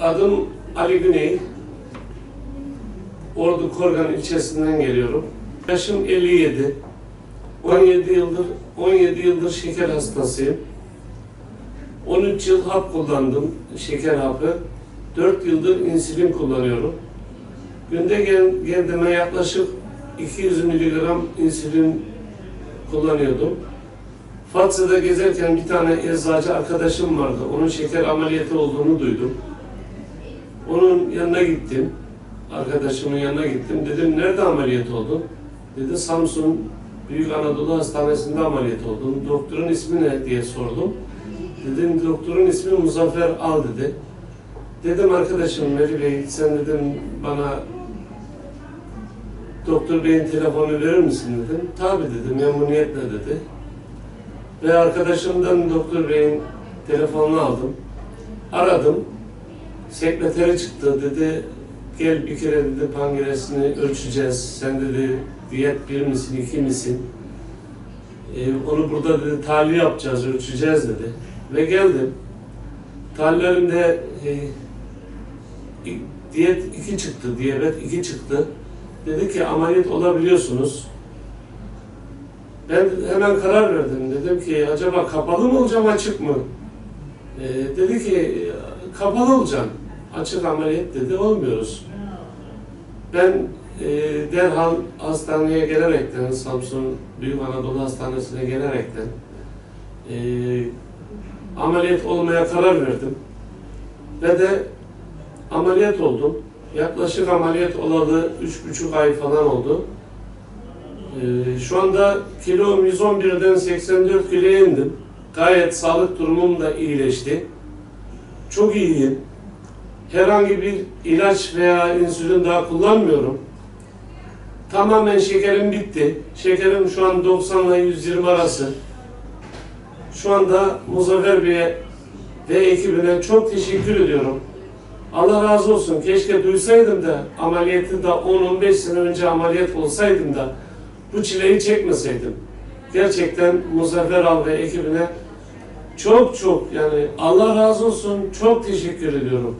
Adım Ali Güney. Ordu Korgan ilçesinden geliyorum. Yaşım 57. 17 yıldır 17 yıldır şeker hastasıyım. 13 yıl hap kullandım, şeker hapı. 4 yıldır insülin kullanıyorum. Günde geldiğime yaklaşık 200 miligram insülin kullanıyordum. Fatsa'da gezerken bir tane eczacı arkadaşım vardı. Onun şeker ameliyatı olduğunu duydum. Onun yanına gittim. Arkadaşımın yanına gittim. Dedim nerede ameliyat oldun? Dedi Samsun Büyük Anadolu Hastanesi'nde ameliyat oldum. Doktorun ismi ne diye sordum. Dedim doktorun ismi Muzaffer Al dedi. Dedim arkadaşım Meri Bey sen dedim bana doktor beyin telefonu verir misin dedim. Tabi dedim memnuniyetle dedi. Ve arkadaşımdan doktor beyin telefonunu aldım. Aradım. Sekreteri çıktı dedi. Gel bir kere dedi pankreasını ölçeceğiz. Sen dedi diyet bir misin iki misin? Ee, onu burada dedi tahlil yapacağız, ölçeceğiz dedi. Ve geldim. Tahlillerimde e, diyet 2 çıktı, diyabet 2 çıktı. Dedi ki ameliyat olabiliyorsunuz. Ben hemen karar verdim. Dedim ki acaba kapalı mı olacağım açık mı? Ee, dedi ki kapalı olacağım. Açık ameliyat dedi olmuyoruz. Ben e, derhal hastaneye gelerekten Samsun Büyük Anadolu Hastanesi'ne gelerekten e, ameliyat olmaya karar verdim. Ve de ameliyat oldum. Yaklaşık ameliyat olalı üç buçuk ay falan oldu. Ee, şu anda kilom 111'den 84 kiloya indim. Gayet sağlık durumum da iyileşti. Çok iyiyim. Herhangi bir ilaç veya insülin daha kullanmıyorum. Tamamen şekerim bitti. Şekerim şu an 90 ile 120 arası. Şu anda Muzaffer Bey'e ve ekibine çok teşekkür ediyorum. Allah razı olsun. Keşke duysaydım da ameliyatı da 10-15 sene önce ameliyat olsaydım da bu çileyi çekmeseydim. Gerçekten Muzaffer Al ve ekibine çok çok yani Allah razı olsun çok teşekkür ediyorum.